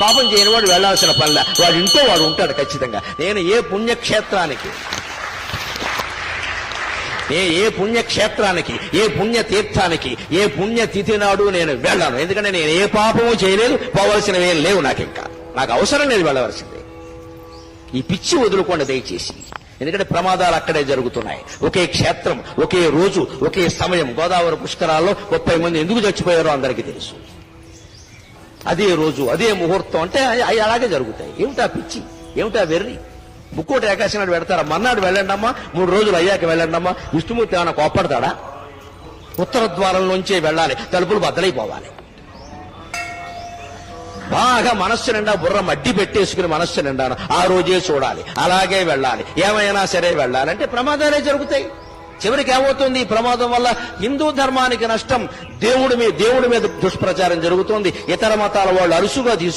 పాపం చేయని వాడు వెళ్ళాల్సిన పనిలా. వాడు ఇంట్లో వాడు ఉంటాడు ఖచ్చితంగా. నేను ఏ పుణ్యక్షేత్రానికి ఏ ఏ పుణ్యక్షేత్రానికి ఏ పుణ్య తీర్థానికి ఏ పుణ్యతిథి నాడు నేను వెళ్ళాను. ఎందుకంటే నేను ఏ పాపము చేయలేదు పోవలసినవి ఏం లేవు నాకు ఇంకా నాకు అవసరం లేదు వెళ్ళవలసిందే. ఈ పిచ్చి వదులుకోండి దయచేసి. ఎందుకంటే ప్రమాదాలు అక్కడే జరుగుతున్నాయి. ఒకే క్షేత్రం ఒకే రోజు ఒకే సమయం. గోదావరి పుష్కరాల్లో ముప్పై మంది ఎందుకు చచ్చిపోయారో అందరికీ తెలుసు. అదే రోజు అదే ముహూర్తం అంటే అవి- అలాగే జరుగుతాయి. ఏమిటా పిచ్చి? ఏమిటా వెర్రి? ముక్కోటి ఏకాశి నాడు పెడతారా మర్నాడు వెళ్ళండమ్మా మూడు రోజులు అయ్యాక వెళ్ళండమ్మా. విష్ణుమూర్తి ఏమైనా కోప్పడతాడా? ఉత్తర ద్వారంలోంచే వెళ్ళాలి. తలుపులు బద్దలైపోవాలి. బాగా మనస్సు నిండా బుర్ర మడ్డి పెట్టేసుకుని మనస్సు నిండా ఆ రోజే చూడాలి. అలాగే వెళ్ళాలి. ఏమైనా సరే వెళ్ళాలంటే ప్రమాదాలే జరుగుతాయి. చివరికి ఏమవుతుంది? ఈ ప్రమాదం వల్ల హిందూ ధర్మానికి నష్టం. దేవుడి మీద దేవుడి మీద దుష్ప్రచారం జరుగుతోంది. ఇతర మతాల వాళ్ళు అరుసుగా తీసుకుంటారు